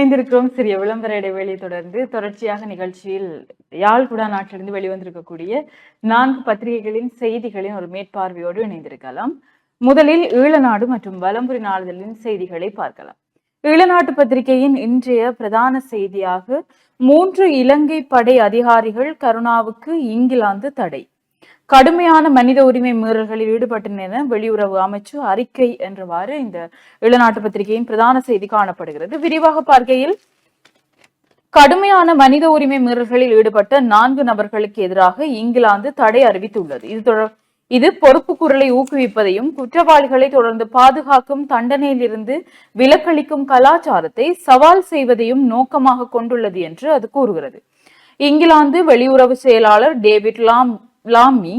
இணைந்திருக்கிறோம் சிறிய விளம்பர இடைவெளி தொடர்ந்து தொடர்ச்சியாக நிகழ்ச்சியில் யாழ்குடா நாட்டிலிருந்து வெளிவந்திருக்கக்கூடிய நான்கு பத்திரிகைகளின் செய்திகளின் ஒரு மேற்பார்வையோடு இணைந்திருக்கலாம். முதலில் ஈழநாடு மற்றும் வலம்புரி நாளிதழின் செய்திகளை பார்க்கலாம். ஈழநாட்டு பத்திரிகையின் இன்றைய பிரதான செய்தியாக மூன்று இலங்கை படை அதிகாரிகள் கருணாவுக்கு இங்கிலாந்து தடை. கடுமையான மனித உரிமை மீறல்களில் ஈடுபட்டன என வெளியுறவு அமைச்சு அறிக்கை என்றவாறு இந்த இளநாட்டு பத்திரிகையின் பிரதான செய்தி காணப்படுகிறது. விரிவாக பார்க்கையில் கடுமையான மனித உரிமை மீறல்களில் ஈடுபட்ட நான்கு நபர்களுக்கு எதிராக இங்கிலாந்து தடை அறிவித்துள்ளது. இது தொடர் இது பொறுப்பு குரலை ஊக்குவிப்பதையும் குற்றவாளிகளை தொடர்ந்து பாதுகாக்கும் தண்டனையிலிருந்து விலக்களிக்கும் கலாச்சாரத்தை சவால் செய்வதையும் நோக்கமாக கொண்டுள்ளது என்று அது கூறுகிறது. இங்கிலாந்து வெளியுறவு செயலாளர் டேவிட் லாம் லாமி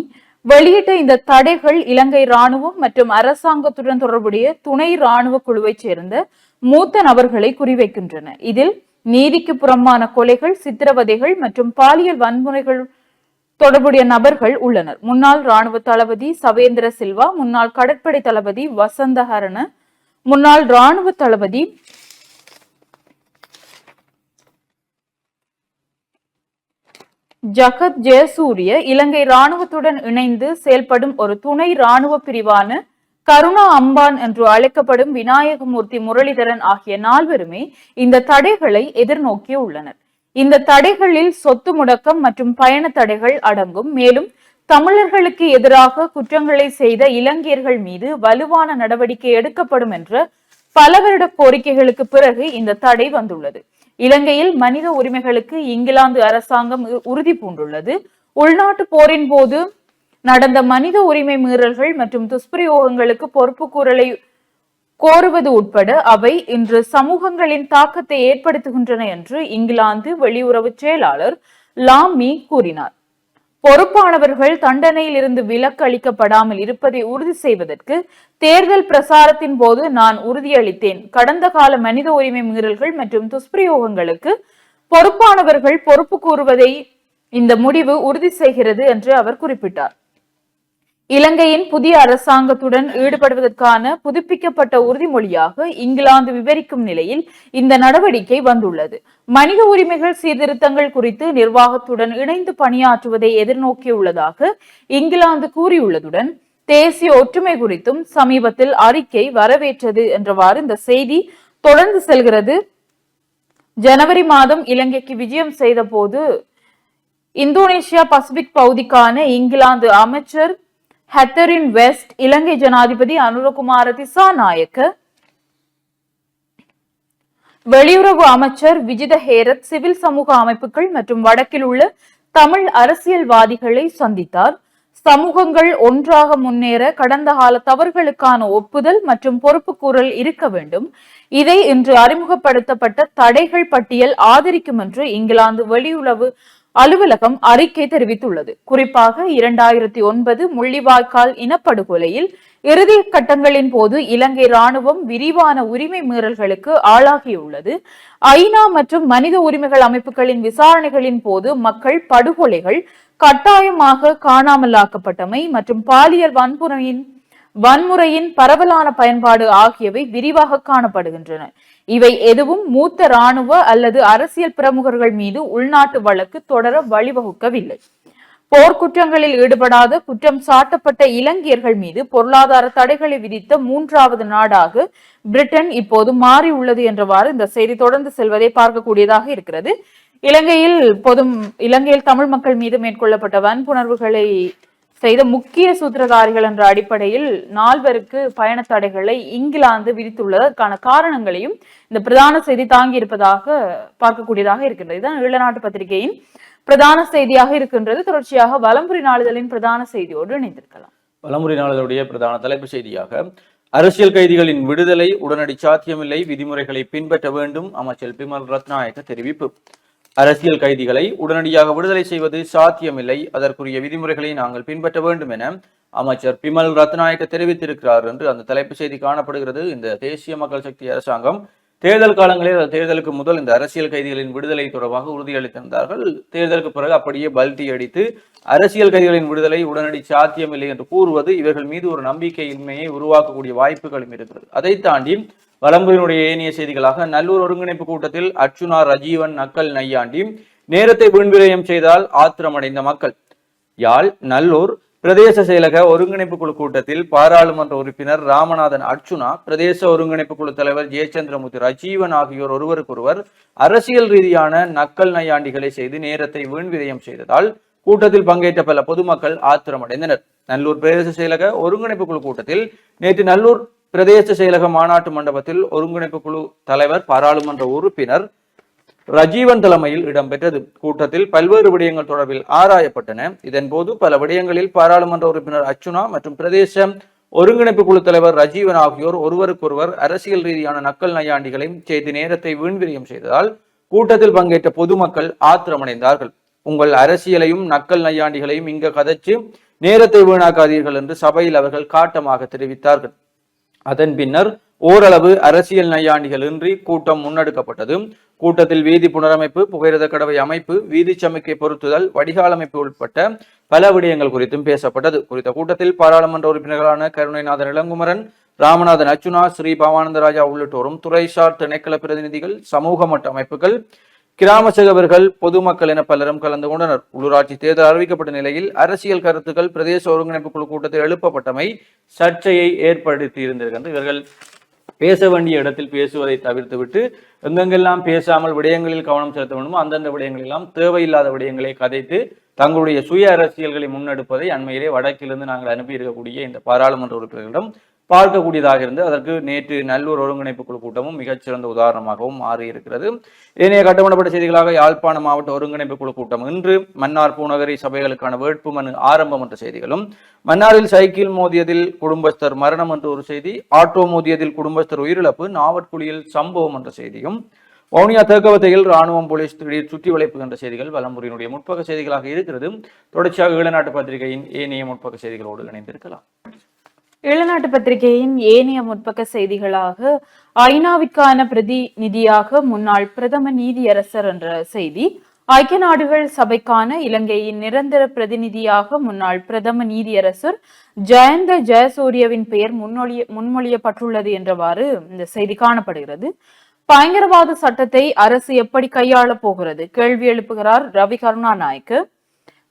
வெளியிட்ட இந்த தடைகள் இலங்கை ராணுவம் மற்றும் அரசாங்கத்துடன் தொடர்புடைய துணை ராணுவ குழுவைச் சேர்ந்த மூத்த நபர்களை குறிவைக்கின்றன. இதில் நீதிக்கு புறம்பான கொலைகள் சித்திரவதைகள் மற்றும் பாலியல் வன்முறைகள் தொடர்புடைய நபர்கள் உள்ளனர். முன்னாள் ராணுவ தளபதி சவேந்திர சில்வா முன்னாள் கடற்படை தளபதி வசந்தஹரண முன்னாள் ராணுவ தளபதி ஜகத் ஜெயசூரிய இலங்கை ராணுவத்துடன் இணைந்து செயல்படும் ஒரு துணை ராணுவ பிரிவான கருணா அம்பான் என்று அழைக்கப்படும் விநாயகமூர்த்தி முரளிதரன் ஆகிய நால்வருமே இந்த தடைகளை எதிர்நோக்கி உள்ளனர். இந்த தடைகளில் சொத்து முடக்கம் மற்றும் பயண தடைகள் அடங்கும். மேலும் தமிழர்களுக்கு எதிராக குற்றங்களை செய்த இலங்கையர்கள் மீது வலுவான நடவடிக்கை எடுக்கப்படும் என்ற பல வருட கோரிக்கைகளுக்கு பிறகு இந்த தடை வந்துள்ளது. இலங்கையில் மனித உரிமைகளுக்கு இங்கிலாந்து அரசாங்கம் உறுதி பூண்டுள்ளது. உள்நாட்டு போரின் போது நடந்த மனித உரிமை மீறல்கள் மற்றும் துஷ்பிரயோகங்களுக்கு பொறுப்பு கூறலை கோருவது உட்பட அவை இன்று சமூகங்களின் தாக்கத்தை ஏற்படுத்துகின்றன என்று இங்கிலாந்து வெளியுறவு செயலாளர் லாமி கூறினார். பொறுப்பானவர்கள் தண்டனையில் இருந்து விலக்கு அளிக்கப்படாமல் இருப்பதை உறுதி செய்வதற்கு தேர்தல் பிரசாரத்தின் போது நான் உறுதியளித்தேன். கடந்த கால மனித உரிமை மீறல்கள் மற்றும் துஷ்பிரயோகங்களுக்கு பொறுப்பானவர்கள் பொறுப்பு கூறுவதை இந்த முடிவு உறுதி செய்கிறது என்று அவர் குறிப்பிட்டார். இலங்கையின் புதிய அரசாங்கத்துடன் ஈடுபடுவதற்கான புதுப்பிக்கப்பட்ட உறுதிமொழியாக இங்கிலாந்து விவரிக்கும் நிலையில் இந்த நடவடிக்கை வந்துள்ளது. மனித உரிமைகள் சீர்திருத்தங்கள் குறித்து நிர்வாகத்துடன் இணைந்து பணியாற்றுவதை எதிர்நோக்கியுள்ளதாக இங்கிலாந்து கூறியுள்ளதுடன் தேசிய ஒற்றுமை குறித்தும் சமீபத்தில் அறிக்கை வரவேற்றது என்றவாறு இந்த செய்தி தொடர்ந்து செல்கிறது. ஜனவரி மாதம் இலங்கைக்கு விஜயம் செய்த போது இந்தோனேஷியா பசிபிக் பகுதிக்கான இங்கிலாந்து அமைச்சர் ஹெத்தரின் வெஸ்ட் இலங்கை ஜனாதிபதி அனுரகுமார திசாநாயக்க வெளியுறவு அமைச்சர் விஜித ஹேரத் சிவில் சமூக அமைப்புகள் மற்றும் வடக்கில் உள்ள தமிழ் அரசியல்வாதிகளை சந்தித்தார். சமூகங்கள் ஒன்றாக முன்னேற கடந்த கால தவறுகளுக்கான ஒப்புதல் மற்றும் பொறுப்புக்கூறல் இருக்க வேண்டும். இதை இன்று அறிமுகப்படுத்தப்பட்ட தடைகள் பட்டியல் ஆதரிக்கும் என்று இங்கிலாந்து வெளியுறவு அலுவலகம் அறிக்கை தெரிவித்துள்ளது. குறிப்பாக இரண்டாயிரத்தி ஒன்பது முள்ளிவாய்க்கால் இனப்படுகொலையில் இறுதி கட்டங்களின் போது இலங்கை ராணுவம் விரிவான உரிமை மீறல்களுக்கு ஆளாகியுள்ளது. ஐநா மற்றும் மனித உரிமைகள் அமைப்புகளின் விசாரணைகளின் போது மக்கள் படுகொலைகள் கட்டாயமாக காணாமலாக்கப்பட்டமை மற்றும் பாலியல் வன்முறையின் வன்முறையின் பரவலான பயன்பாடு ஆகியவை விரிவாக காணப்படுகின்றன. இவை எதுவும் மூத்த இராணுவ அல்லது அரசியல் பிரமுகர்கள் மீது உள்நாட்டு வழக்கு தொடர வழிவகுக்கவில்லை. போர்க்குற்றங்களில் ஈடுபடாத குற்றம் சாட்டப்பட்ட இலங்கையர்கள் மீது பொருளாதார தடைகளை விதித்த மூன்றாவது நாடாக பிரிட்டன் இப்போது மாறியுள்ளது என்றவாறு இந்த செய்தி தொடர்ந்து செல்வதை பார்க்கக்கூடியதாக இருக்கிறது. இலங்கையில் பொதும் இலங்கையில் தமிழ் மக்கள் மீது மேற்கொள்ளப்பட்ட வன்புணர்வுகளை செய்த முக்கிய சூத்திரதாரிகள் என்ற அடிப்படையில் நால்வருக்கு பயண தடைகளை இங்கிலாந்து விதித்துள்ளதற்கான காரணங்களையும் இந்த பிரதான செய்தி தாங்கி இருப்பதாக பார்க்கக்கூடியதாக இருக்கின்றது. இதுதான் ஈழநாட்டு பத்திரிகையின் பிரதான செய்தியாக இருக்கின்றது. தொடர்ச்சியாக வலம்புரி நாளிதழின் பிரதான செய்தியோடு இணைந்திருக்கலாம். வலம்புரி நாளிதழுடைய பிரதான தலைப்பு செய்தியாக அரசியல் கைதிகளின் விடுதலை உடனடி சாத்தியமில்லை விதிமுறைகளை பின்பற்ற வேண்டும் அமைச்சர் பிமல் ரத்நாயக்க தெரிவிப்பு. அரசியல் கைதிகளை உடனடியாக விடுதலை செய்வது சாத்தியமில்லை. அதற்குரிய விதிமுறைகளை நாங்கள் பின்பற்ற வேண்டும் என அமைச்சர் பிமல் ரத்நாயக்க தெரிவித்திருக்கிறார் என்று அந்த தலைப்பு செய்தி காணப்படுகிறது. இந்த தேசிய மக்கள் சக்தி அரசாங்கம் தேர்தல் காலங்களில் அந்த தேர்தலுக்கு முதல் இந்த அரசியல் கைதிகளின் விடுதலை தொடர்பாக உறுதியளித்திருந்தார்கள். தேர்தலுக்கு பிறகு அப்படியே பல்டி அடித்து அரசியல் கைதிகளின் விடுதலை உடனடி சாத்தியமில்லை என்று கூறுவது இவர்கள் மீது ஒரு நம்பிக்கையின்மையை உருவாக்கக்கூடிய வாய்ப்புகளும் இருக்கிறது. அதை தாண்டி வலம்புரியினுடைய ஏனைய செய்திகளாக நல்லூர் ஒருங்கிணைப்பு கூட்டத்தில் அர்ச்சுனா ரஜீவன் நக்கல் நையாண்டி நேரத்தை விண்விரயம் செய்தால் ஆத்திரமடைந்த மக்கள். யாழ் நல்லூர் பிரதேச செயலக ஒருங்கிணைப்பு குழு கூட்டத்தில் பாராளுமன்ற உறுப்பினர் ராமநாதன் அர்ச்சுனா பிரதேச ஒருங்கிணைப்பு குழு தலைவர் ஜெயச்சந்திரமூர்த்தி ரஜீவன் ஆகியோர் ஒருவருக்கொருவர் அரசியல் ரீதியான நக்கல் நையாண்டிகளை செய்து நேரத்தை வீண்விரயம் செய்ததால் கூட்டத்தில் பங்கேற்ற பல பொதுமக்கள் ஆத்திரமடைந்தனர். நல்லூர் பிரதேச செயலக ஒருங்கிணைப்பு குழு கூட்டத்தில் நேற்று நல்லூர் பிரதேச செயலக மாநாட்டு மண்டபத்தில் ஒருங்கிணைப்பு குழு தலைவர் பாராளுமன்ற உறுப்பினர் ரஜீவன் தலைமையில் இடம்பெற்றது. கூட்டத்தில் பல்வேறு விடயங்கள் தொடர்பில் ஆராயப்பட்டன. இதன்போது பல விடயங்களில் பாராளுமன்ற உறுப்பினர் அச்சுனா மற்றும் பிரதேச ஒருங்கிணைப்பு குழு தலைவர் ரஜீவன் ஆகியோர் ஒருவருக்கொருவர் அரசியல் ரீதியான நக்கல் நையாண்டிகளையும் செய்து நேரத்தை வீண்விரியம் செய்ததால் கூட்டத்தில் பங்கேற்ற பொதுமக்கள் ஆத்திரமடைந்தார்கள். உங்கள் அரசியலையும் நக்கல் நையாண்டிகளையும் இங்கு கதைச்சு நேரத்தை வீணாக்காதீர்கள் என்று சபையில் அவர்கள் காட்டமாக தெரிவித்தார்கள். அதன் பின்னர் ஓரளவு அரசியல் நையாண்டிகள் இன்றி கூட்டம் முன்னெடுக்கப்பட்டது. கூட்டத்தில் வீதி புனரமைப்பு புகையிரத கடவை அமைப்பு வீதி சமிக்கை பொருத்துதல் வடிகால் அமைப்பு உட்பட்ட பல விடயங்கள் குறித்தும் பேசப்பட்டது. குறித்த கூட்டத்தில் பாராளுமன்ற உறுப்பினர்களான கருணைநாதன் இளங்குமரன் ராமநாதன் அச்சுனா ஸ்ரீ பவானந்தராஜா உள்ளிட்டோரும் துறைசார் திணைக்கள பிரதிநிதிகள் சமூக மட்ட அமைப்புகள் கிராம சேவகர்கள் பொதுமக்கள் என பலரும் கலந்து கொண்டனர். உள்ளூராட்சி தேர்தல் அறிவிக்கப்பட்ட நிலையில் அரசியல் கருத்துக்கள் பிரதேச ஒருங்கிணைப்பு குழு கூட்டத்தில் எழுப்பப்பட்டமை சர்ச்சையை ஏற்படுத்தி இருந்திருக்கிறது இவர்கள் பேச வேண்டிய இடத்தில் பேசுவதை தவிர்த்துவிட்டு எங்கெங்கெல்லாம் பேசாமல் விடயங்களில் கவனம் செலுத்த வேண்டுமோ அந்தந்த விடயங்களெல்லாம் தேவையில்லாத விடயங்களை கதைத்து தங்களுடைய சுய அரசியல்களை முன்னெடுப்பதை அண்மையிலே வடக்கிலிருந்து நாங்கள் அனுப்பி இருக்கக்கூடிய இந்த பாராளுமன்ற உறுப்பினர்களிடம் பார்க்கக்கூடியதாக இருந்து அதற்கு நேற்று நல்லூர் ஒருங்கிணைப்பு குழு கூட்டமும் மிகச்சிறந்த உதாரணமாகவும் மாறியிருக்கிறது. ஏனைய கட்டமிடப்பட்ட செய்திகளாக யாழ்ப்பாண மாவட்ட ஒருங்கிணைப்பு குழு கூட்டம் இன்று மன்னார் பூநகரி சபைகளுக்கான வேட்புமனு ஆரம்பம் என்ற செய்திகளும் மன்னாரில் சைக்கிள் மோதியதில் குடும்பஸ்தர் மரணம் என்ற ஒரு செய்தி ஆட்டோ மோதியதில் குடும்பஸ்தர் உயிரிழப்பு நாவற்குழியில் சம்பவம் என்ற செய்தியும் வவுனியா தேக்கவத்தையில் ராணுவம் போலீஸ் திடீர் சுற்றி வளைப்பு என்ற செய்திகள் வலம்புரியினுடைய முற்பக்க செய்திகளாக இருக்கிறது. தொடர்ச்சியாக ஈழநாட்டு பத்திரிகையின் ஏனைய முற்பக்க செய்திகளோடு இணைந்திருக்கலாம். இளநாட்டு பத்திரிகையின் ஏனைய முற்பக்க செய்திகளாக ஐநாவிற்கான பிரதிநிதியாக முன்னாள் பிரதம நீதியரசர் என்ற செய்தி ஐக்கிய நாடுகள் சபைக்கான இலங்கையின் நிரந்தர பிரதிநிதியாக முன்னாள் பிரதம நீதியரசர் ஜெயந்த ஜெயசூரியவின் பெயர் முன்மொழிய முன்மொழியப்பட்டுள்ளது என்றவாறு இந்த செய்தி காணப்படுகிறது. பயங்கரவாத சட்டத்தை அரசு எப்படி கையாளப் போகிறது? கேள்வி எழுப்புகிறார் ரவி கருணாநாயக்கு.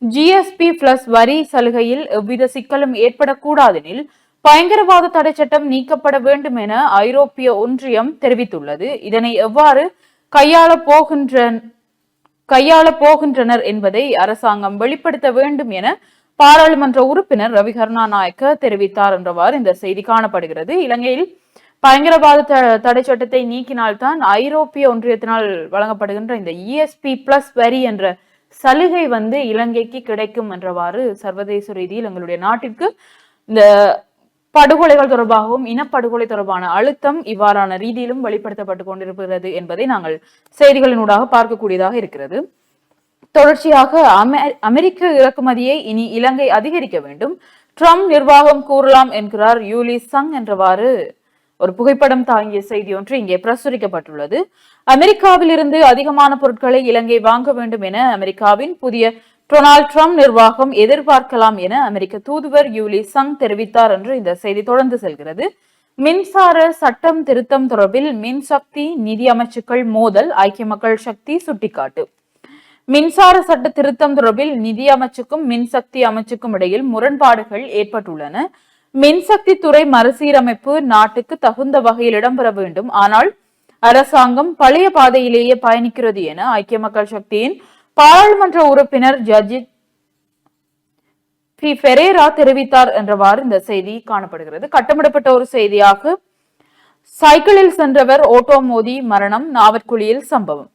ஜிஎஸ்பி பிளஸ் வரி சலுகையில் எவ்வித சிக்கலும் ஏற்படக்கூடாதெனில் பயங்கரவாத தடை சட்டம் நீக்கப்பட வேண்டும் என ஐரோப்பிய ஒன்றியம் தெரிவித்துள்ளது. இதனை எவ்வாறு கையாள போகின்ற கையாள போகின்றனர் என்பதை அரசாங்கம் வெளிப்படுத்த வேண்டும் என பாராளுமன்ற உறுப்பினர் ரவி கருணாநாயக்க தெரிவித்தார் என்றவாறு இந்த செய்தி காணப்படுகிறது. இலங்கையில் பயங்கரவாத த- தடை சட்டத்தை நீக்கினால்தான் ஐரோப்பிய ஒன்றியத்தினால் வழங்கப்படுகின்ற இந்த இஎஸ்பி பிளஸ் வரி என்ற சலுகை வந்து இலங்கைக்கு கிடைக்கும் என்றவாறு சர்வதேச ரீதியில் எங்களுடைய நாட்டிற்கு இந்த படுகொலைகள் தொடர்பாகவும் இனப்படுகொலை தொடர்பான அழுத்தம் இவ்வாறான ரீதியிலும் வெளிப்படுத்தப்பட்டு கொண்டிருக்கிறது என்பதை நாங்கள் செய்திகளினூடாக பார்க்கக்கூடியதாக இருக்கிறது. தொடர்ச்சியாக அமெ- அமெரிக்க இறக்குமதியை இனி இலங்கை அதிகரிக்க வேண்டும். ட்ரம்ப் நிர்வாகம் கூறலாம் என்கிறார் யூலி சங் என்றவாறு. ஒரு புகைப்படம் தாங்கிய செய்தி ஒன்று இங்கே பிரசுரிக்கப்பட்டுள்ளது. அமெரிக்காவிலிருந்து அதிகமான பொருட்களை இலங்கை வாங்க வேண்டும் என அமெரிக்காவின் புதிய டொனால்ட் ட்ரம்ப் நிர்வாகம் எதிர்பார்க்கலாம் என அமெரிக்க தூதுவர் யூலி சங் தெரிவித்தார் என்று இந்த செய்தி தொடர்ந்து செல்கிறது. மின்சார சட்டம் திருத்தம் தொடர்பில் மின்சக்தி நிதி அமைச்சுக்கள் மோதல் ஐக்கிய மக்கள் சக்தி சுட்டிக்காட்டு. மின்சார சட்ட திருத்தம் தொடர்பில் நிதி அமைச்சுக்கும் மின்சக்தி அமைச்சுக்கும் இடையில் முரண்பாடுகள் ஏற்பட்டுள்ளன. மின்சக்தி துறை மறுசீரமைப்பு நாட்டுக்கு தகுந்த வகையில் இடம்பெற வேண்டும். ஆனால் அரசாங்கம் பழைய பாதையிலேயே பயணிக்கிறது என ஐக்கிய மக்கள் சக்தியின் பாராளுமன்ற உறுப்பினர் ஜஜித் பி ஃபெரேரா தெரிவித்தார் என்றவாறு இந்த செய்தி காணப்படுகிறது. கட்டமிடப்பட்ட ஒரு செய்தியாக சைக்கிளில் சென்றவர் ஓட்டோ மோதி மரணம் நாவற்குழியில் சம்பவம்.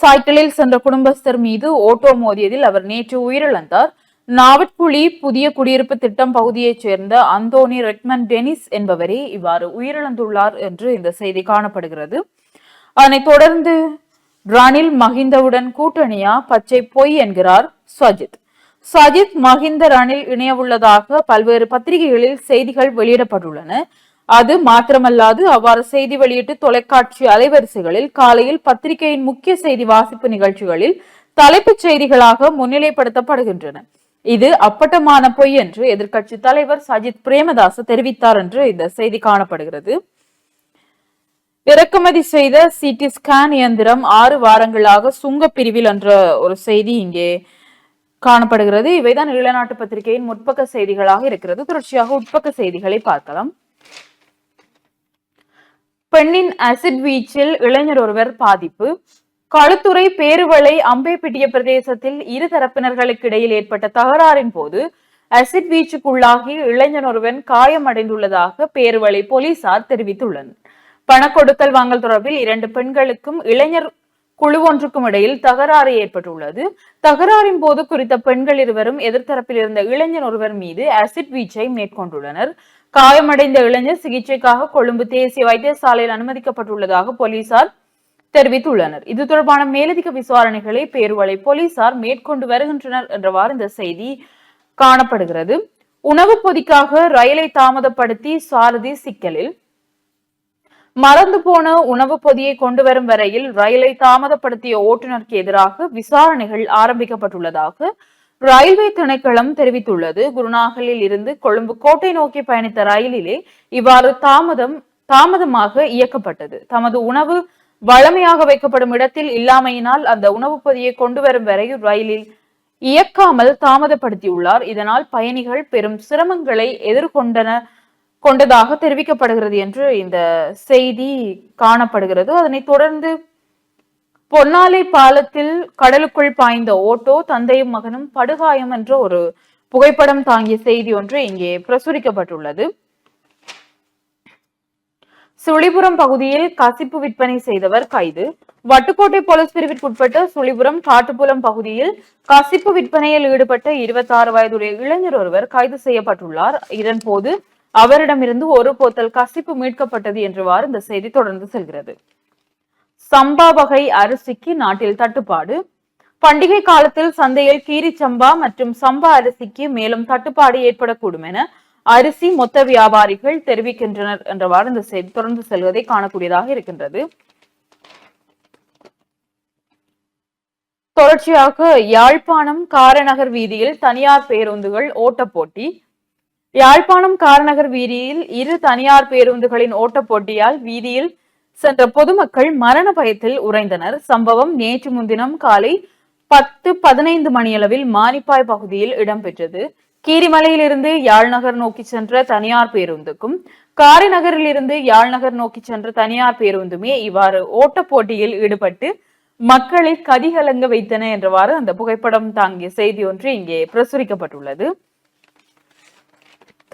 சைக்கிளில் சென்ற குடும்பஸ்தர் மீது ஓட்டோ மோதியதில் அவர் நேற்று உயிரிழந்தார். நாவட்குழி புதிய குடியிருப்பு திட்டம் பகுதியைச் சேர்ந்த அந்தோனி ரெக்மன் டெனிஸ் என்பவரே இவ்வாறு உயிரிழந்துள்ளார் என்று இந்த செய்தி காணப்படுகிறது. அதனைத் தொடர்ந்து ரணில் மஹிந்தவுடன் கூட்டணியா? பச்சை பொய் என்கிறார் சஜித். சஜித் மஹிந்த ரணில் இணையவுள்ளதாக பல்வேறு பத்திரிகைகளில் செய்திகள் வெளியிடப்பட்டுள்ளன. அது மாத்திரமல்லாது அவ்வாறு செய்தி வெளியிட்டு தொலைக்காட்சி அலைவரிசைகளில் காலையில் பத்திரிகையின் முக்கிய செய்தி வாசிப்பு நிகழ்ச்சிகளில் தலைப்புச் செய்திகளாக முன்னிலைப்படுத்தப்படுகின்றன. இது அப்பட்டமான பொய் என்று எதிர்க்கட்சி தலைவர் சஜித் பிரேமதாச தெரிவித்தார் என்று இந்த செய்தி காணப்படுகிறது. இறக்குமதி செய்த சிடி ஸ்கேன் இயந்திரம் ஆறு வாரங்களாக சுங்க பிரிவில் என்ற ஒரு செய்தி இங்கே காணப்படுகிறது. இவைதான் இளநாட்டு பத்திரிகையின் முற்பக்க செய்திகளாக இருக்கிறது. தொடர்ச்சியாக உட்பக்க செய்திகளை பார்க்கலாம். பெண்ணின் அசிட் வீச்சில் இளைஞர் ஒருவர் பாதிப்பு. களுத்துறை பேருவளை அம்பேப்பிட்டிய பிரதேசத்தில் இரு தரப்பினர்களுக்கு இடையில் ஏற்பட்ட தகராறின் போது அசிட் வீச்சுக்குள்ளாகி இளைஞர் ஒருவன் காயமடைந்துள்ளதாக பேருவளை போலீசார் தெரிவித்துள்ளனர். பணக்கொடுக்கல் வாங்கல் தொடர்பில் இரண்டு பெண்களுக்கும் இளைஞர் குழு ஒன்றுக்கும் இடையில் தகராறு ஏற்பட்டுள்ளது. தகராறின் போது குறித்த பெண்கள் இருவரும் எதிர்த்தரப்பில் இருந்த இளைஞர் ஒருவர் மீது அசிட் வீச்சை மேற்கொண்டுள்ளனர். காயமடைந்த இளைஞர் சிகிச்சைக்காக கொழும்பு தேசிய வைத்தியசாலையில் அனுமதிக்கப்பட்டுள்ளதாக போலீசார் தெரிவித்துள்ளனர். இது தொடர்பான மேலதிக விசாரணைகளை பேருவளை போலீசார் மேற்கொண்டு வருகின்றனர் என்றவாறு இந்த செய்தி காணப்படுகிறது. உணவு பொதிக்காக ரயிலை தாமதப்படுத்தி சாரதி சிக்கலில் மறந்து போன உணவு பொதியை கொண்டு வரும் வரையில் ரயிலை தாமதப்படுத்திய ஓட்டுநருக்கு எதிராக விசாரணைகள் ஆரம்பிக்கப்பட்டுள்ளதாக ரயில்வே திணைக்களம் தெரிவித்துள்ளது. குருநாகலில் இருந்து கொழும்பு கோட்டை நோக்கி பயணித்த ரயிலிலே இவ்வாறு தாமதம் தாமதமாக இயக்கப்பட்டது. தமது உணவு வழமையாக வைக்கப்படும் இடத்தில் இல்லாமையினால் அந்த உணவு பொதியை கொண்டு வரும் வரை ரயிலில் இயக்காமல் தாமதப்படுத்தியுள்ளார். இதனால் பயணிகள் பெரும் சிரமங்களை எதிர்கொண்டன கொண்டதாக தெரிவிக்கப்படுகிறது என்று இந்த செய்தி காணப்படுகிறது. அதனைத் தொடர்ந்து பொன்னாலை பாலத்தில் கடலுக்குள் பாய்ந்த ஓட்டோ தந்தையும் மகனும் படுகாயம் என்ற ஒரு புகைப்படம் தாங்கிய செய்தி ஒன்று இங்கே பிரசுரிக்கப்பட்டுள்ளது. சுழிபுரம் பகுதியில் கசிப்பு விற்பனை செய்தவர் கைது. வட்டுக்கோட்டை போலீஸ் பிரிவிற்குட்பட்ட சுழிபுரம் காட்டுப்புலம் பகுதியில் கசிப்பு விற்பனையில் ஈடுபட்ட இருபத்தி ஆறு வயதுடைய இளைஞர் ஒருவர் கைது செய்யப்பட்டுள்ளார். இதன் போது அவரிடமிருந்து ஒரு போத்தல் கசிப்பு மீட்கப்பட்டது என்றவாறு இந்த செய்தி தொடர்ந்து செல்கிறது. சம்பா வகை அரிசிக்கு நாட்டில் தட்டுப்பாடு. பண்டிகை காலத்தில் சந்தையில் கீரி சம்பா மற்றும் சம்பா அரிசிக்கு மேலும் தட்டுப்பாடு ஏற்படக்கூடும் என அரிசி மொத்த வியாபாரிகள் தெரிவிக்கின்றனர் என்றவாறு இந்த செய்தி தொடர்ந்து செல்வதை காணக்கூடியதாக இருக்கின்றது. தொடர்ச்சியாக யாழ்ப்பாணம் காரநகர் வீதியில் தனியார் பேருந்துகள் ஓட்ட போட்டி யாழ்ப்பாணம் காரநகர் வீதியில் இரு தனியார் பேருந்துகளின் ஓட்டப் போட்டியால் வீதியில் சென்ற பொதுமக்கள் மரண பயத்தில் உறைந்தனர். சம்பவம் நேற்று முன்தினம் காலை பத்து பதினைந்து மணியளவில் மானிப்பாய் பகுதியில் இடம்பெற்றது. கீரிமலையிலிருந்து யாழ்நகர் நோக்கி சென்ற தனியார் பேருந்துக்கும் காரைநகரிலிருந்து யாழ்நகர் நோக்கி சென்ற தனியார் பேருந்துமே இவ்வாறு ஓட்டப் போட்டியில் ஈடுபட்டு மக்களை கதிகலங்க வைத்தன என்றவாறு அந்த புகைப்படம் தாங்கிய செய்தி ஒன்று இங்கே பிரசுரிக்கப்பட்டுள்ளது.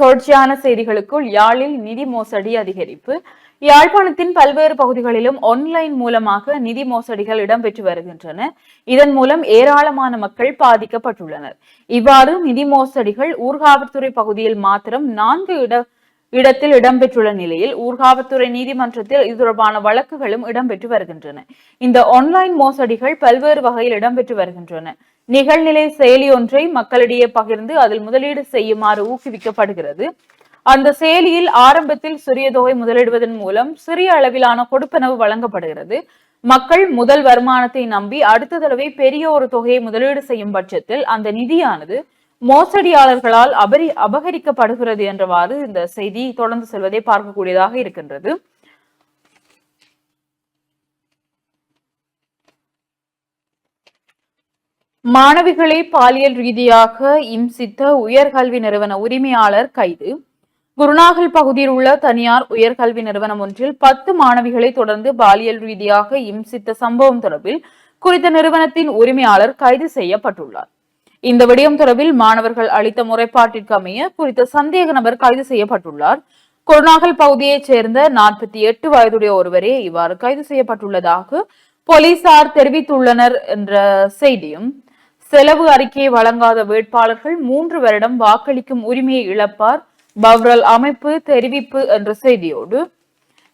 தொடர்ச்சியான செய்திகளுக்குள் யாழில் நிதி மோசடி அதிகரிப்பு. யாழ்ப்பாணத்தின் பல்வேறு பகுதிகளிலும் ஆன்லைன் மூலமாக நிதி மோசடிகள் இடம்பெற்று வருகின்றன. இதன் மூலம் ஏராளமான மக்கள் பாதிக்கப்பட்டுள்ளனர். இவ்வாறு நிதி மோசடிகள் ஊர்காவல்துறை பகுதியில் மாத்திரம் நான்கு இட இடத்தில் இடம்பெற்றுள்ள நிலையில் ஊர்காவல்துறை நீதிமன்றத்தில் இது தொடர்பான வழக்குகளும் இடம்பெற்று வருகின்றன. இந்த ஆன்லைன் மோசடிகள் பல்வேறு வகையில் இடம்பெற்று வருகின்றன. நிகழ்நிலை செயலி ஒன்றை மக்களிடையே பகிர்ந்து அதில் முதலீடு செய்யுமாறு ஊக்குவிக்கப்படுகிறது. அந்த செயலியில் ஆரம்பத்தில் சிறிய தொகை முதலிடுவதன் மூலம் சிறிய அளவிலான கொடுப்பனவு வழங்கப்படுகிறது. மக்கள் முதல் வருமானத்தை நம்பி அடுத்த தடவை பெரிய ஒரு தொகையை முதலீடு செய்யும் பட்சத்தில் அந்த நிதியானது மோசடியாளர்களால் அபரி அபகரிக்கப்படுகிறது என்றவாறு இந்த செய்தி தொடர்ந்து செல்வதை பார்க்கக்கூடியதாக இருக்கின்றது. மாணவிகளை பாலியல் ரீதியாக இம்சித்த உயர்கல்வி நிறுவன உரிமையாளர் கைது. குருநாகல் பகுதியில் உள்ள தனியார் உயர்கல்வி நிறுவனம் ஒன்றில் பத்து மாணவிகளை தொடர்ந்து பாலியல் ரீதியாக இம்சித்த சம்பவம் தொடர்பில் குறித்த நிறுவனத்தின் உரிமையாளர் கைது செய்யப்பட்டுள்ளார். இந்த விடயம் தொடர்பில் மாணவர்கள் அளித்த முறைப்பாட்டிற்கு அமைய குறித்த சந்தேக நபர் கைது செய்யப்பட்டுள்ளார். குருநாகல் பகுதியைச் சேர்ந்த நாற்பத்தி எட்டு வயதுடைய ஒருவரே இவ்வாறு கைது செய்யப்பட்டுள்ளதாக போலீசார் தெரிவித்துள்ளனர் என்ற செய்தியும் செலவு அறிக்கையை வழங்காத வேட்பாளர்கள் மூன்று வருடம் வாக்களிக்கும் உரிமையை இழப்பார். பவ்ரல் அமைப்பு தெரிவிப்பு என்ற செய்தியோடு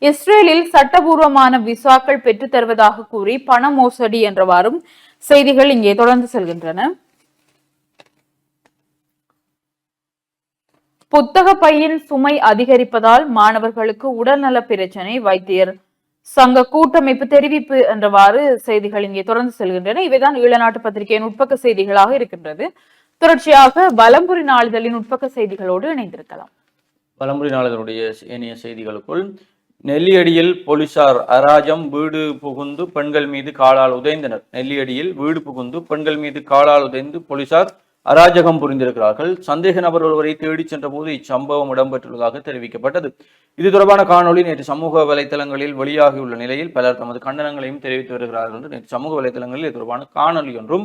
இஸ்ரேலில் சட்டபூர்வமான விசாக்கள் பெற்றுத் தருவதாக கூறி பண மோசடி என்றவாறும் செய்திகள் இங்கே தொடர்ந்து செல்கின்றன. புத்தக பையின் சுமை அதிகரிப்பதால் மாணவர்களுக்கு உடல்நல பிரச்சனை வைத்தியர் சங்க கூட்டமைப்பு தெரிவிப்பு என்றவாறு செய்திகள் இங்கே தொடர்ந்து செல்கின்றன. இவைதான் ஈழநாட்டு பத்திரிகையின் உட்பக்க செய்திகளாக இருக்கின்றது. தொடர்ச்சியாக வலம்புரி நாளிதழின் உட்பக்க செய்திகளோடு இணைந்திருக்கலாம். வலம்புரி நாளிதழுடைய ஏனைய செய்திகளுக்குள் நெல்லியடியில் போலீசார் அராஜம் வீடு புகுந்து பெண்கள் மீது காலால் உதைந்தனர். நெல்லியடியில் வீடு புகுந்து பெண்கள் மீது காலால் உதைந்து போலீசார் அராஜகம் புரிந்திருக்கிறார்கள். சந்தேக நபர் ஒருவரை தேடிச் சென்றபோது இச்சம்பவம் இடம்பெற்றுள்ளதாக தெரிவிக்கப்பட்டது. இது தொடர்பான காணொளி நேற்று சமூக வலைதளங்களில் வெளியாகியுள்ள நிலையில் பலர் தமது கண்டனங்களையும் தெரிவித்து வருகிறார்கள் என்று நேற்று சமூக வலைதளங்களில் இது தொடர்பான காணொளி ஒன்றும்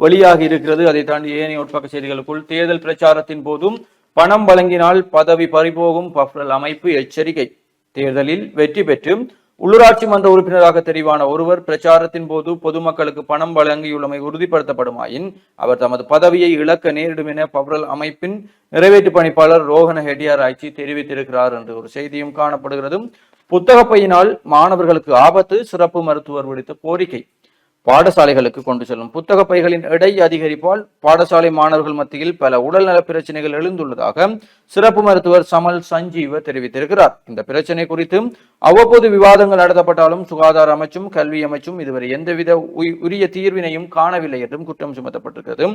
வெளியாகி இருக்கிறது. அதை தாண்டி ஏனைய உட்பக்க செய்திகளுக்குள் தேர்தல் பிரச்சாரத்தின் போதும் பணம் வழங்கினால் பதவி பறிபோகும் பஃப்ரல் அமைப்பு எச்சரிக்கை. தேர்தலில் வெற்றி பெற்று உள்ளூராட்சி மன்ற உறுப்பினராக தெரிவான ஒருவர் பிரச்சாரத்தின் போது பொதுமக்களுக்கு பணம் வழங்கியுள்ளமை உறுதிப்படுத்தப்படுமாயின் அவர் தமது பதவியை இழக்க நேரிடும் என பவரல் அமைப்பின் நிறைவேற்று பணிப்பாளர் ரோஹன ஹெட்டியாராய்ச்சி தெரிவித்திருக்கிறார் என்று ஒரு செய்தியும் காணப்படுகிறது புத்தகப்பையினால் மாணவர்களுக்கு ஆபத்து சிறப்பு மருத்துவர் விடுத்த கோரிக்கை. பாடசாலைகளுக்கு கொண்டு செல்லும் புத்தக பைகளின் எடை அதிகரிப்பால் பாடசாலை மாணவர்கள் மத்தியில் பல உடல்நல பிரச்சனைகள் எழுந்துள்ளதாக சிறப்பு மருத்துவர் சமல் சஞ்சீவ தெரிவித்திருக்கிறார். இந்த பிரச்சனை குறித்து அவ்வப்போது விவாதங்கள் நடத்தப்பட்டாலும் சுகாதார அமைச்சும் கல்வி அமைச்சும் இதுவரை எந்தவித உரிய தீர்வினையும் காணவில்லை என்றும் குற்றம் சுமத்தப்பட்டிருக்கிறது.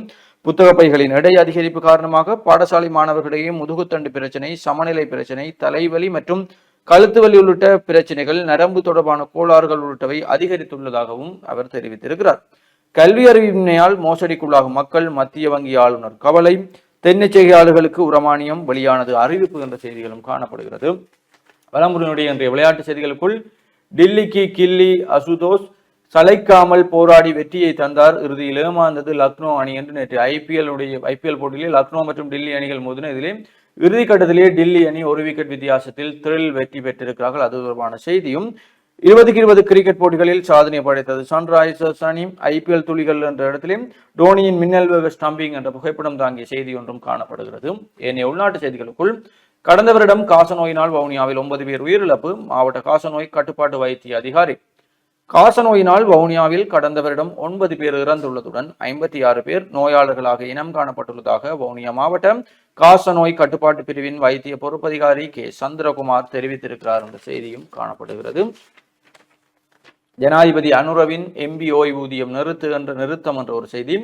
புத்தக பைகளின் எடை அதிகரிப்பு காரணமாக பாடசாலை மாணவர்களிடையே முதுகுத்தண்டு பிரச்சனை சமநிலை பிரச்சனை தலைவலி மற்றும் கழுத்து வலி உள்ளிட்ட பிரச்சனைகள் நரம்பு தொடர்பான கோளாறுகள் உள்ளிட்டவை அதிகரித்துள்ளதாகவும் அவர் தெரிவித்திருக்கிறார். கல்வி அறிவின்மையால் மோசடிக்குள்ளாகும் மக்கள் மத்திய வங்கி ஆளுநர் கவலை தென்னிச்சையாளர்களுக்கு உரமானியம் வெளியானது அறிவிப்பு என்ற செய்திகளும் காணப்படுகிறது. வலமுறையினுடைய இன்றைய விளையாட்டு செய்திகளுக்குள் டில்லிக்கு கில்லி அசுதோஸ் சளைக்காமல் போராடி வெற்றியை தந்தார். இறுதியில் ஏமாந்தது லக்னோ அணி என்று நேற்று ஐபிஎல் உடைய ஐபிஎல் போட்டியிலே லக்னோ மற்றும் டில்லி அணிகள் மோதின இதிலே இறுதிக்கட்டத்திலேயே டில்லி அணி ஒரு விக்கெட் வித்தியாசத்தில் த்ரில் வெற்றி பெற்றிருக்கிறார்கள். அது தொடர்பான செய்தியும் இருபதுக்கு இருபது கிரிக்கெட் போட்டிகளில் சாதனை படைத்தது சன்ரைசர்ஸ் அணி ஐபிஎல் துளிகள் என்ற இடத்திலும் டோனியின் மின்னல் வேக ஸ்டம்பிங் என்ற புகைப்படம் தாங்கிய செய்தி ஒன்றும் காணப்படுகிறது. ஏனைய உள்நாட்டு செய்திகளுக்குள் கடந்த வருடம் காசநோயினால் வவுனியாவில் ஒன்பது பேர் உயிரிழப்பு மாவட்ட காசநோய் கட்டுப்பாட்டு வைத்திய அதிகாரி காசநோயினால் வவுனியாவில் கடந்த வருடம் ஒன்பது பேர் இறந்துள்ளதுடன் ஐம்பத்தி ஆறு பேர் நோயாளர்களாக இனம் காணப்பட்டுள்ளதாக வவுனியா மாவட்டம் காசநோய் கட்டுப்பாட்டு பிரிவின் வைத்திய பொறுப்பதிகாரி கே. சந்திரகுமார் தெரிவித்திருக்கிறார். என்ற செய்தியும் காணப்படுகிறது. ஜனாதிபதி அனுரவின் எம்பி ஓய்வூதியம் நிறுத்து என்ற நிறுத்தம் என்ற ஒரு செய்தி.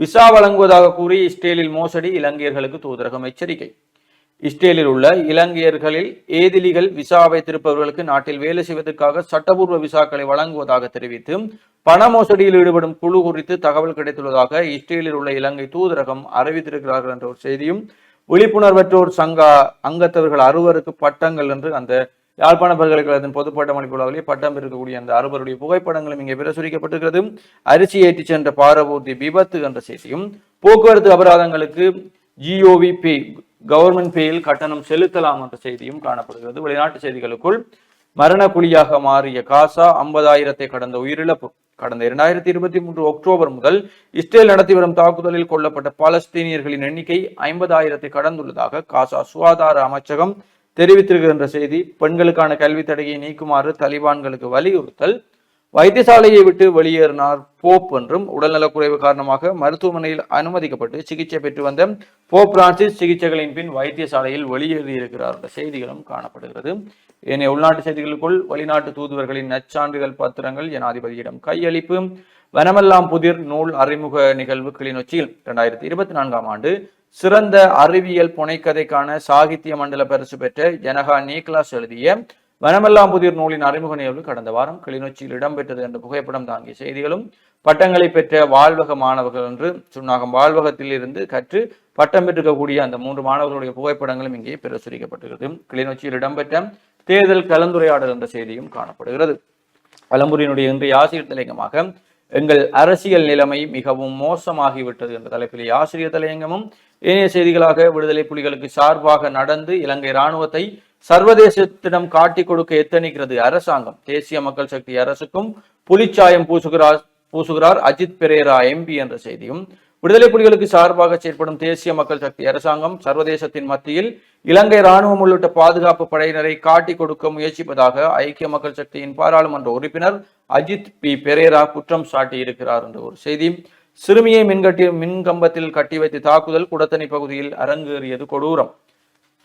விசா வழங்குவதாக கூறி இஸ்ரேலில் மோசடி இலங்கையர்களுக்கு தூதரகம் எச்சரிக்கை. இஸ்ரேலில் உள்ள இலங்கையர்களில் ஏதிலிகள் விசா வைத்திருப்பவர்களுக்கு நாட்டில் வேலை செய்வதற்காக சட்டபூர்வ விசாக்களை வழங்குவதாக தெரிவித்து பண மோசடியில் ஈடுபடும் குழு குறித்து தகவல் கிடைத்துள்ளதாக இஸ்ரேலில் உள்ள இலங்கை தூதரகம் அறிவித்திருக்கிறார்கள் என்ற ஒரு செய்தியும் விழிப்புணர்வற்றோர் சங்க அங்கத்தவர்கள் அறுவருக்கு பட்டங்கள் என்று அந்த யாழ்ப்பாண பல்கலைக்கழகத்தின் பொதுப்பட்ட மணிப்புலாவிலே பட்டம் இருக்கக்கூடிய அந்த அறுவருடைய புகைப்படங்களும் இங்கே பிரசுரிக்கப்பட்டிருக்கிறது. அரிசி ஏற்றி சென்ற பாரபூர்த்தி விபத்து என்ற செய்தியும் போக்குவரத்து அபராதங்களுக்கு ஜிஓவிபி கவர்மெண்ட் பேயில் கட்டணம் செலுத்தலாம் என்ற செய்தியும் காணப்படுகிறது. வெளிநாட்டு செய்திகளுக்குள் மரண குழியாக மாறிய காசா ஐம்பதாயிரத்தை கடந்த உயிரிழப்பு. கடந்த இரண்டாயிரத்தி இருபத்தி மூன்று அக்டோபர் முதல் இஸ்ரேல் நடத்தி வரும் தாக்குதலில் கொல்லப்பட்ட பாலஸ்தீனியர்களின் எண்ணிக்கை ஐம்பதாயிரத்தை கடந்துள்ளதாக காசா சுகாதார அமைச்சகம் தெரிவித்திருக்கின்ற செய்தி. பெண்களுக்கான கல்வி தடையை நீக்குமாறு தலிபான்களுக்கு வலியுறுத்தல். வைத்தியசாலையை விட்டு வெளியேறினார் போப் என்றும் உடல்நலக்குறைவு காரணமாக மருத்துவமனையில் அனுமதிக்கப்பட்டு சிகிச்சை பெற்று வந்த போப் பிரான்சிஸ் சிகிச்சைகளின் பின் வைத்தியசாலையில் வெளியேறியிருக்கிறார் என்ற செய்திகளும் காணப்படுகிறது. ஏனைய உள்நாட்டு செய்திகளுக்குள் வெளிநாட்டு தூதுவர்களின் நச்சான்றிதழ் பத்திரங்கள் ஜனாதிபதியிடம் கையளிப்பு. வனமெல்லாம் புதிர் நூல் அறிமுக நிகழ்வு கிளிநொச்சியில் இரண்டாயிரத்தி இருபத்தி நான்காம் ஆண்டு சிறந்த அறிவியல் புனைக்கதைக்கான சாகித்ய மண்டல பரிசு பெற்ற ஜனகா நீக்லாஸ் எழுதிய வனமெல்லாம் புதிர் நூலின் அறிமுக நிகழ்வு கடந்த வாரம் கிளிநொச்சியில் இடம்பெற்றது என்ற புகைப்படம் தாங்கிய செய்திகளும் பட்டங்களை பெற்ற வாழ்வக மாணவர்கள் என்று சுன்னாகம் வாழ்வகத்தில் இருந்து கற்று பட்டம் பெற்றிருக்கக்கூடிய அந்த மூன்று மாணவர்களுடைய புகைப்படங்களும் இங்கே பிரசுரிக்கப்பட்டுள்ளது கிளிநொச்சியில் இடம்பெற்ற தேர்தல் கலந்துரையாடல் என்ற செய்தியும் காணப்படுகிறது. பழம்புரியினுடைய இன்றைய ஆசிரியர் தலையங்கமாக எங்கள் அரசியல் நிலைமை மிகவும் மோசமாகிவிட்டது என்ற தலைப்பிலே ஆசிரியர் தலையங்கமும் ஏனைய செய்திகளாக விடுதலை புலிகளுக்கு சார்பாக நடந்து இலங்கை இராணுவத்தை சர்வதேசத்திடம் காட்டிக் கொடுக்க எத்தனிக்கிறது? அரசாங்கம். தேசிய மக்கள் சக்தி அரசுக்கும் புலிச்சாயம் பூசுகிறார் பூசுகிறார் அஜித் பெரேரா எம்பி என்ற செய்தியும். விடுதலை புலிகளுக்கு சார்பாக செயற்படும் தேசிய மக்கள் சக்தி அரசாங்கம் சர்வதேசத்தின் மத்தியில் இலங்கை ராணுவம் உள்ளிட்ட பாதுகாப்பு படையினரை காட்டிக் கொடுக்க முயற்சிப்பதாக ஐக்கிய மக்கள் சக்தியின் பாராளுமன்ற உறுப்பினர் அஜித் பி. பெரேரா குற்றம் சாட்டியிருக்கிறார் என்ற ஒரு செய்தி. சிறுமியை மின்கட்டி மின்கம்பத்தில் கட்டி வைத்து தாக்குதல் குடத்தனை பகுதியில் அரங்கேறியது கொடூரம்.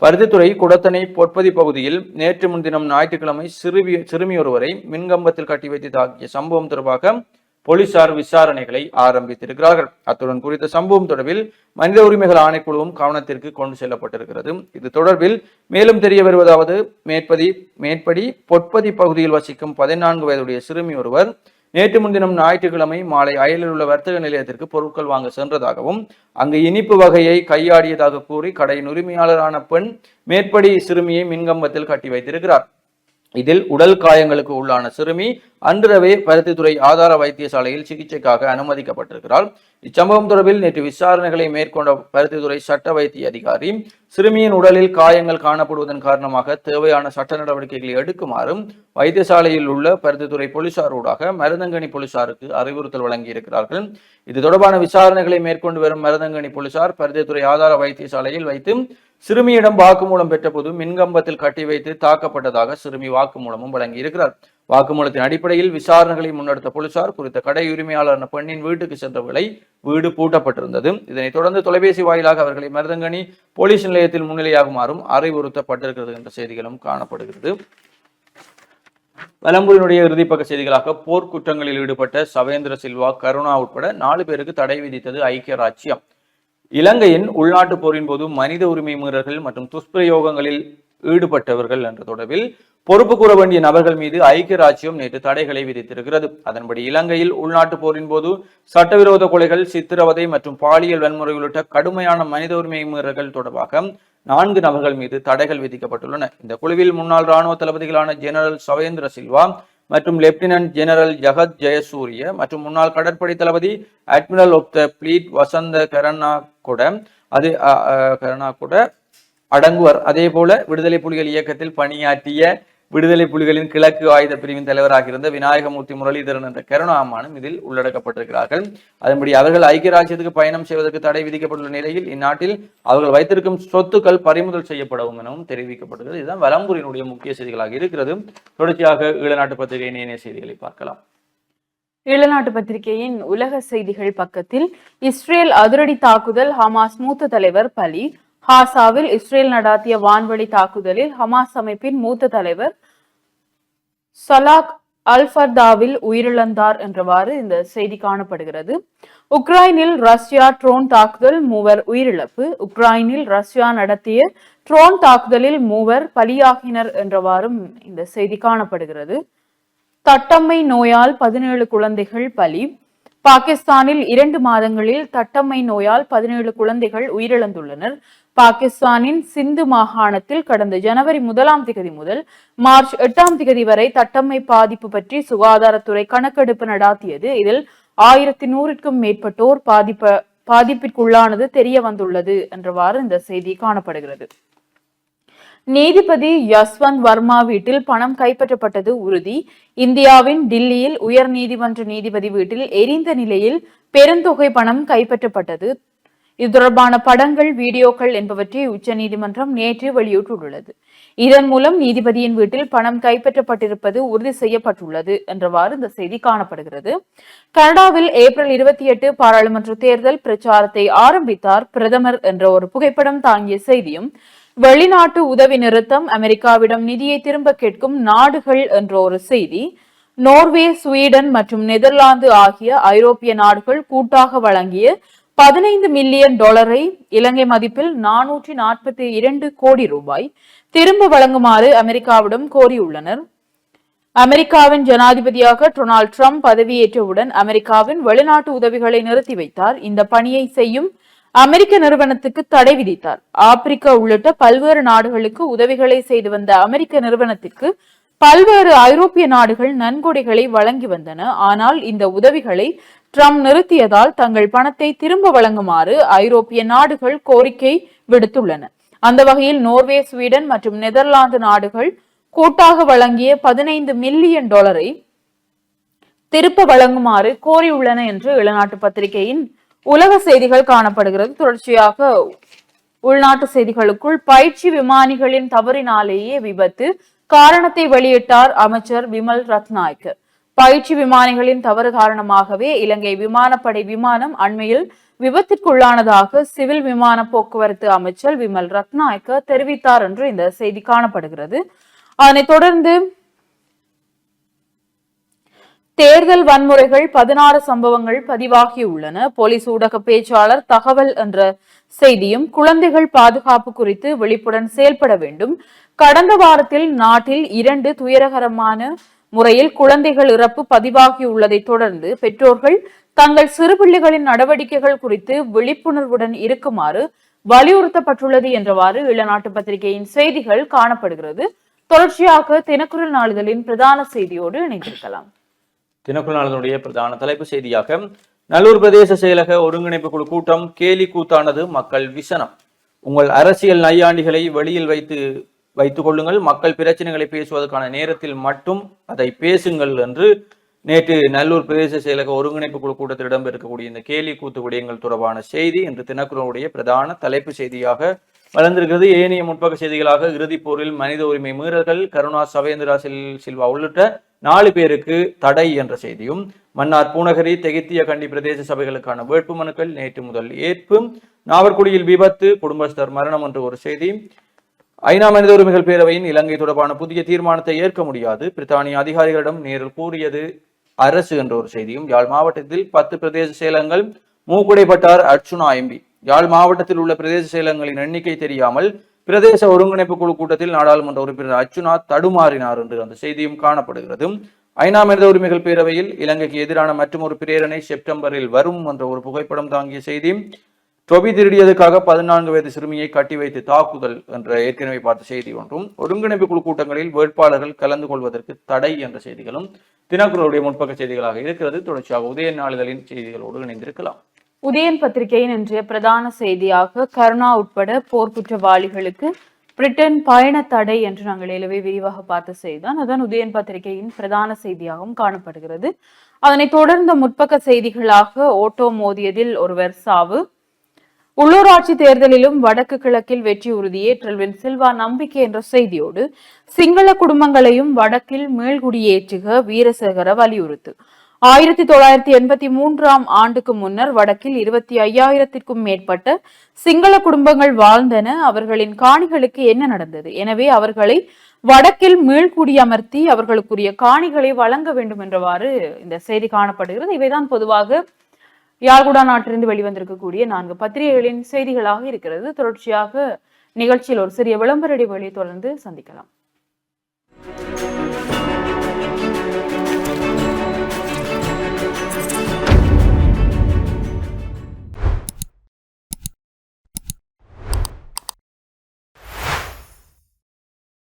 பருத்தித்துறை குடத்தனை பொற்பதி பகுதியில் நேற்று முன்தினம் ஞாயிற்றுக்கிழமை சிறுமி சிறுமி ஒருவரை மின்கம்பத்தில் கட்டி வைத்து தாக்கிய சம்பவம் தொடர்பாக போலீசார் விசாரணைகளை ஆரம்பித்திருக்கிறார்கள். அத்துடன் குறித்த சம்பவம் தொடர்பில் மனித உரிமைகள் ஆணைக்குழுவும் கவனத்திற்கு கொண்டு செல்லப்பட்டிருக்கிறது. இது தொடர்பில் மேலும் தெரிய வருவதாவது மேற்பதி மேற்படி பொற்பதி பகுதியில் வசிக்கும் பதினான்கு வயதுடைய சிறுமி ஒருவர் நேற்று முன்தினம் ஞாயிற்றுக்கிழமை மாலை அயலில் உள்ள வர்த்தக நிலையத்திற்கு பொருட்கள் வாங்க சென்றதாகவும் அங்கு இனிப்பு வகையை கையாடியதாக கூறி கடையின் உரிமையாளரான பெண் மேற்படி சிறுமியை மின்கம்பத்தில் கட்டி வைத்திருக்கிறார். இதில் உடல் காயங்களுக்கு உள்ளான சிறுமி அன்றிரவே பருத்தித்துறை ஆதார வைத்தியசாலையில் சிகிச்சைக்காக அனுமதிக்கப்பட்டிருக்கிறார் இச்சம்பவம் தொடர்பில் நேற்று விசாரணைகளை மேற்கொண்ட பருத்தித்துறை சட்ட வைத்திய அதிகாரி சிறுமியின் உடலில் காயங்கள் காணப்படுவதன் காரணமாக தேவையான சட்ட நடவடிக்கைகளை எடுக்குமாறும் வைத்தியசாலையில் உள்ள பருத்தித்துறை போலீசாரூடாக மருதங்கணி போலீசாருக்கு அறிவுறுத்தல் வழங்கியிருக்கிறார்கள். இது தொடர்பான விசாரணைகளை மேற்கொண்டு வரும் மருதங்கனி போலீசார் பருத்தித்துறை ஆதார வைத்தியசாலையில் வைத்து சிறுமியிடம் வாக்குமூலம் பெற்றபோது மின்கம்பத்தில் கட்டி வைத்து தாக்கப்பட்டதாக சிறுமி வாக்குமூலமும் வழங்கியிருக்கிறார். வாக்குமூலத்தின் அடிப்படையில் விசாரணைகளை முன்னெடுத்த போலீசார் குறித்த கடை உரிமையாளரான பெண்ணின் வீட்டுக்கு சென்ற வேளை வீடு பூட்டப்பட்டிருந்தது. இதனைத் தொடர்ந்து தொலைபேசி வாயிலாக அவர்களை மருதங்கனி போலீஸ் நிலையத்தில் முன்னிலையாகுமாறும் அறிவுறுத்தப்பட்டிருக்கிறது என்ற செய்திகளும் காணப்படுகிறது. வலம்புரியினுடைய இறுதிப்பக்க செய்திகளாக போர்க்குற்றங்களில் ஈடுபட்ட சவேந்திர சில்வா கருணா உட்பட நாலு பேருக்கு தடை விதித்தது ஐக்கிய ராச்சியம். இலங்கையின் உள்நாட்டு போரின் போது மனித உரிமை மீறல்கள் மற்றும் துஷ்பிரயோகங்களில் ஈடுபட்டவர்கள் என்ற தொடர்பில் பொறுப்பு கூற வேண்டிய நபர்கள் மீது ஐக்கிய ராஜ்யம் நேற்று தடைகளை விதித்திருக்கிறது. அதன்படி இலங்கையில் உள்நாட்டு போரின் போது சட்டவிரோத கொலைகள் சித்திரவதை மற்றும் பாலியல் வன்முறை உள்ளிட்ட கடுமையான மனித உரிமை மீறல்கள் தொடர்பாக நான்கு நபர்கள் மீது தடைகள் விதிக்கப்பட்டுள்ளன. இந்த குழுவில் முன்னாள் ராணுவ தளபதிகளான ஜெனரல் சவேந்திர சில்வா மற்றும் லெப்டினன்ட் ஜெனரல் ஜகத் ஜெயசூரிய மற்றும் முன்னாள் கடற்படை தளபதி admiral of the fleet Wasantha Karannagoda கூட அது அ, கூட அடங்குவர். அதே போல விடுதலை புலிகள் இயக்கத்தில் பணியாற்றிய விடுதலை புலிகளின் கிழக்கு ஆயுத பிரிவின் தலைவராக இருந்த விநாயகமூர்த்தி முரளிதரன் என்ற கருணாமானும் இதில் உள்ளடக்கப்பட்டிருக்கிறார்கள். அதன்படி அவர்கள் ஐக்கிய ராஜ்யத்துக்கு பயணம் செய்வதற்கு தடை விதிக்கப்பட்டுள்ள நிலையில் இந்நாட்டில் அவர்கள் வைத்திருக்கும் சொத்துக்கள் பறிமுதல் செய்யப்படவும் எனவும் தெரிவிக்கப்பட்டுள்ளது இதுதான் வலம்புரியினுடைய முக்கிய செய்திகளாக இருக்கிறது. தொடர்ச்சியாக ஈழநாட்டு பத்திரிகை இணைய செய்திகளை பார்க்கலாம். ஈழநாட்டு பத்திரிகையின் உலக செய்திகள் பக்கத்தில் இஸ்ரேல் அதிரடி தாக்குதல் ஹமாஸ் மூத்த தலைவர் பலி. ஹாசாவில் இஸ்ரேல் நடாத்திய வான்வழி தாக்குதலில் ஹமாஸ் அமைப்பின் மூத்த தலைவர் சலாக் அல்ஃபர்தாவில் உயிரிழந்தார் என்றவாறு இந்த செய்தி காணப்படுகிறது. உக்ரைனில் ரஷ்யா ட்ரோன் தாக்குதல் மூவர் உயிரிழப்பு. உக்ரைனில் ரஷ்யா நடத்திய ட்ரோன் தாக்குதலில் மூவர் பலியாகினர் என்றவாறும் இந்த செய்தி காணப்படுகிறது. தட்டம்மை நோயால் பதினேழு குழந்தைகள் பலி. பாகிஸ்தானில் இரண்டு மாதங்களில் தட்டம்மை நோயால் பதினேழு குழந்தைகள் உயிரிழந்துள்ளனர். பாகிஸ்தானின் சிந்து மாகாணத்தில் கடந்த ஜனவரி முதலாம் திகதி முதல் மார்ச் எட்டாம் திகதி வரை தட்டம்மை பாதிப்பு பற்றி சுகாதாரத்துறை கணக்கெடுப்பு நடாத்தியது. இதில் ஆயிரத்தி நூறுக்கும் மேற்பட்டோர் பாதிப்ப பாதிப்பிற்குள்ளானது தெரிய வந்துள்ளது என்றவாறு இந்த செய்தி காணப்படுகிறது. நீதிபதி யஸ்வந்த் வர்மா வீட்டில் பணம் கைப்பற்றப்பட்டது உறுதி. இந்தியாவின் டில்லியில் உயர் நீதிமன்ற நீதிபதி வீட்டில் எரிந்த நிலையில் பெருந்தொகை பணம் கைப்பற்றப்பட்டது. இது தொடர்பான படங்கள் வீடியோக்கள் என்பவற்றை உச்சநீதிமன்றம் நேற்று வெளியிட்டுள்ளது. இதன் மூலம் நீதிபதியின் வீட்டில் பணம் கைப்பற்றப்பட்டிருப்பது உறுதி செய்யப்பட்டுள்ளது என்றவாறு இந்த செய்தி காணப்படுகிறது. கனடாவில் ஏப்ரல் இருபத்தி எட்டு பாராளுமன்ற தேர்தல் பிரச்சாரத்தை ஆரம்பித்தார் பிரதமர் என்ற ஒரு புகைப்படம் தாங்கிய செய்தியும் வெளிநாட்டு உதவி நிறுத்தம் அமெரிக்காவிடம் நிதியை திரும்ப கேட்கும் நாடுகள் என்ற ஒரு செய்தி நோர்வே ஸ்வீடன் மற்றும் நெதர்லாந்து ஆகிய ஐரோப்பிய நாடுகள் கூட்டாக வழங்கிய பதினைந்து மில்லியன் டாலரை இலங்கை மதிப்பில் நானூற்றி நாற்பத்தி இரண்டு கோடி ரூபாய் திரும்ப வழங்குமாறு அமெரிக்காவிடம் கோரியுள்ளனர். அமெரிக்காவின் ஜனாதிபதியாக டொனால்ட் ட்ரம்ப் பதவியேற்றவுடன் அமெரிக்காவின் வெளிநாட்டு உதவிகளை நிறுத்தி வைத்தார். இந்த பணியை செய்யும் அமெரிக்க நிறுவனத்துக்கு தடை விதித்தார். ஆப்பிரிக்கா உள்ளிட்ட பல்வேறு நாடுகளுக்கு உதவிகளை செய்து வந்த அமெரிக்க நிறுவனத்திற்கு பல்வேறு ஐரோப்பிய நாடுகள் நன்கொடைகளை வழங்கி வந்தன. ஆனால் இந்த உதவிகளை ட்ரம்ப் நிறுத்தியதால் தங்கள் பணத்தை திரும்ப வழங்குமாறு ஐரோப்பிய நாடுகள் கோரிக்கை விடுத்துள்ளன. அந்த வகையில் நோர்வே ஸ்வீடன் மற்றும் நெதர்லாந்து நாடுகள் கூட்டாக வழங்கிய பதினைந்து மில்லியன் டாலரை திருப்ப வழங்குமாறு கோரியுள்ளன என்று இளநாட்டு பத்திரிகையின் உலக செய்திகள் காணப்படுகிறது. தொடர்ச்சியாக உள்நாட்டு செய்திகளுக்குள் பயிற்சி விமானிகளின் தவறினாலேயே விபத்து. காரணத்தை வெளியிட்டார் அமைச்சர் விமல் ரத்நாயக். பயிற்சி விமானிகளின் தவறு காரணமாகவே இலங்கை விமானப்படை விமானம் அண்மையில் விபத்திற்குள்ளானதாக சிவில் விமான போக்குவரத்து அமைச்சர் விமல் ரத்நாயக்க தெரிவித்தார் என்று இந்த செய்தி காணப்படுகிறது. அதனைத் தொடர்ந்து தேர்தல் வன்முறைகள் பதினாறு சம்பவங்கள் பதிவாகியுள்ளன. போலீஸ் ஊடக பேச்சாளர் தகவல் என்ற செய்தியும் குழந்தைகள் பாதுகாப்பு குறித்து விழிப்புடன் செயல்பட வேண்டும். கடந்த வாரத்தில் நாட்டில் இரண்டு துயரகரமான முறையில் குழந்தைகள் இறப்பு பதிவாகியுள்ளதை தொடர்ந்து பெற்றோர்கள் தங்கள் சிறுபிள்ளைகளின் நடவடிக்கைகள் குறித்து விழிப்புணர்வுடன் இருக்குமாறு வலியுறுத்தப்பட்டுள்ளது என்றவாறு இளநாட்டு பத்திரிகையின் செய்திகள் காணப்படுகிறது. தொடர்ச்சியாக தினக்குரல் நாளிதழின் பிரதான செய்தியோடு இணைந்திருக்கலாம். தினக்குள் நாளினுடைய பிரதான தலைப்பு செய்தியாக நல்லூர் பிரதேச செயலக ஒருங்கிணைப்பு குழு கூட்டம் கேலி கூத்தானது மக்கள் விசனம். உங்கள் அரசியல் நையாண்டிகளை வெளியில் வைத்து வைத்துக் கொள்ளுங்கள். மக்கள் பிரச்சனைகளை பேசுவதற்கான நேரத்தில் மட்டும் அதை பேசுங்கள் என்று நேற்று நல்லூர் பிரதேச செயலக ஒருங்கிணைப்பு குழு கூட்டத்தில் இடம்பெறக்கூடிய இந்த கேலி கூத்து விடயங்கள் தொடர்பான செய்தி இன்று தினக்குரலுடைய பிரதான தலைப்பு செய்தியாக வளர்ந்திருக்கிறது. ஏனைய முற்பக செய்திகளாக இறுதிப் போரில் மனித உரிமை மீறல்கள் கருணா சவேந்திரா சில் சில்வா உள்ளிட்ட நாலு பேருக்கு தடை என்ற செய்தியும் மன்னார் பூநகரி தெகித்திய கண்டி பிரதேச சபைகளுக்கான வேட்புமனுக்கள் நேற்று முதல் ஏற்பு நாவர்குடியில் விபத்து குடும்பஸ்தர் மரணம் என்ற ஒரு செய்தி ஐநா மனித உரிமைகள் பேரவையின் இலங்கை தொடர்பான புதிய தீர்மானத்தை ஏற்க முடியாது. பிரித்தானிய அதிகாரிகளிடம் நேரில் கூறியது அரசு என்ற ஒரு செய்தியும் யாழ் மாவட்டத்தில் பத்து பிரதேச செயலகங்கள் மூக்குடைப்பட்டார் அர்ச்சுனா எம்பி. யாழ் மாவட்டத்தில் உள்ள பிரதேச செயலகங்களின் எண்ணிக்கை தெரியாமல் பிரதேச ஒருங்கிணைப்பு குழு கூட்டத்தில் நாடாளுமன்ற உறுப்பினர் அச்சுநாத் தடுமாறினார் என்று அந்த செய்தியும் காணப்படுகிறது. ஐநா மனித உரிமைகள் பேரவையில் இலங்கைக்கு எதிரான மற்றொரு பிரேரணை செப்டம்பரில் வரும் என்ற ஒரு புகைப்படம் தாங்கிய செய்தி. டொபி திருடியதுக்காக பதினான்கு வயது சிறுமியை கட்டி வைத்து தாக்குதல் என்ற ஏற்கனவே பார்த்த செய்தி ஒன்றும். ஒருங்கிணைப்பு குழு கூட்டங்களில் வேட்பாளர்கள் கலந்து கொள்வதற்கு தடை என்ற செய்திகளும் தினக்குரலுடைய முற்பக்க செய்திகளாக இருக்கிறது. தொடர்ச்சியாக உதய நாளிதழின் செய்திகளோடு இணைந்திருக்கலாம். உதயன் பத்திரிகையின் இன்றைய பிரதான செய்தியாக கருணா உட்பட போர்க்குற்றவாளிகளுக்கு பிரிட்டன் பயண தடை என்று நாங்கள் ஏலவே விரிவாக பார்த்த செய்தான் அதான் உதயன் பத்திரிகையின் பிரதான செய்தியாகவும் காணப்படுகிறது. அதனைத் தொடர்ந்த முற்பக்க செய்திகளாக ஓட்டோ மோதியதில் ஒருவர் சாவு. உள்ளூராட்சி தேர்தலிலும் வடக்கு கிழக்கில் வெற்றி உறுதியே ட்ரெல்வின் சில்வா நம்பிக்கை என்ற செய்தியோடு சிங்கள குடும்பங்களையும் வடக்கில் மேல்குடியேற்றுக வீரசேகர வலியுறுத்து. ஆயிரத்தி தொள்ளாயிரத்தி எண்பத்தி மூன்றாம் ஆண்டுக்கு முன்னர் வடக்கில் இருபத்தி ஐயாயிரத்திற்கும் மேற்பட்ட சிங்கள குடும்பங்கள் வாழ்ந்தன. அவர்களின் காணிகளுக்கு என்ன நடந்தது? எனவே அவர்களை வடக்கில் மீள்குடியமர்த்தி அவர்களுக்குரிய காணிகளை வழங்க வேண்டும் என்றவாறு இந்த செய்தி காணப்படுகிறது. இவைதான் பொதுவாக யாழ்குடா நாட்டிலிருந்து வெளிவந்திருக்கக்கூடிய நான்கு பத்திரிகைகளின் செய்திகளாக இருக்கிறது. தொடர்ச்சியாக நிகழ்ச்சியில் ஒரு சிறிய விளம்பர இடைவெளியை தொடர்ந்து சந்திக்கலாம்.